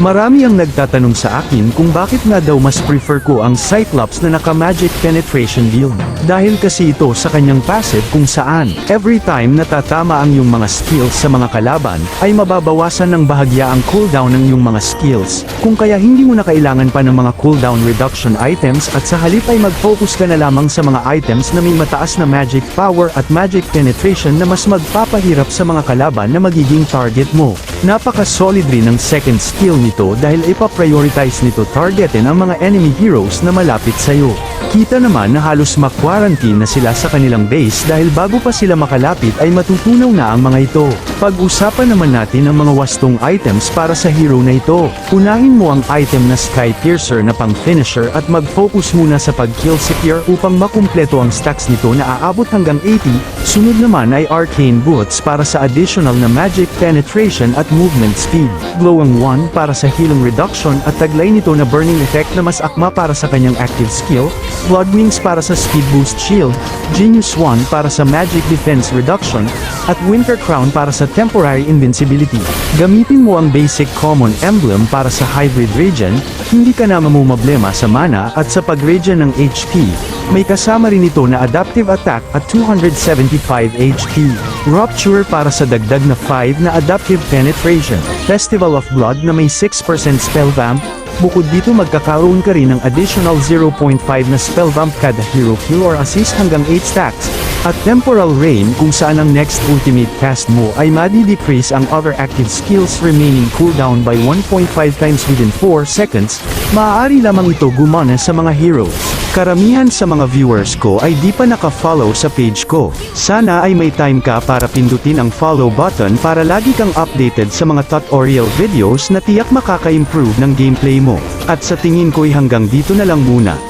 Marami ang nagtatanong sa akin kung bakit nga daw mas prefer ko ang Cyclops na naka-magic penetration build. Dahil kasi ito sa kanyang passive kung saan, every time natatama ang iyong mga skills sa mga kalaban, ay mababawasan ng bahagya ang cooldown ng iyong mga skills. Kung kaya hindi mo na kailangan pa ng mga cooldown reduction items at sa halip ay mag-focus ka na lamang sa mga items na may mataas na magic power at magic penetration na mas magpapahirap sa mga kalaban na magiging target mo. Napaka-solid rin ng second skill nito dahil ipaprioritize nito targetin ang mga enemy heroes na malapit sa'yo. Kita naman na halos ma-quarantine na sila sa kanilang base dahil bago pa sila makalapit ay matutunaw na ang mga ito. Pag-usapan naman natin ang mga wastong items para sa hero na ito. Unahin mo ang item na Sky Piercer na pang finisher at mag-focus muna sa pag-kill si Pierre upang makumpleto ang stacks nito na aabot hanggang 80. Sunod naman ay Arcane Boots para sa additional na magic penetration at movement speed. Glowing 1 para sa healing reduction at taglay nito na burning effect na mas akma para sa kanyang active skill. Blood Wings para sa speed boost shield. Genius 1 para sa magic defense reduction. At Winter Crown para sa temporary invincibility. Gamitin mo ang basic common emblem para sa hybrid regen, hindi ka na mamumblema sa mana at sa pag-regen ng HP. May kasama rin ito na adaptive attack at 275 HP. Rupture para sa dagdag na 5 na adaptive penetration. Festival of Blood na may 6% spell vamp. Bukod dito magkakaroon ka rin ng additional 0.5 na spell vamp kada hero kill or assist hanggang 8 stacks. At Temporal Rain kung saan ang next ultimate cast mo ay madi-decrease ang other active skills remaining cooldown by 1.5 times within 4 seconds, maaari lamang ito gumana sa mga heroes. Karamihan sa mga viewers ko ay di pa naka-follow sa page ko. Sana ay may time ka para pindutin ang follow button para lagi kang updated sa mga tutorial videos na tiyak makaka-improve ng gameplay mo. At sa tingin ko'y hanggang dito na lang muna.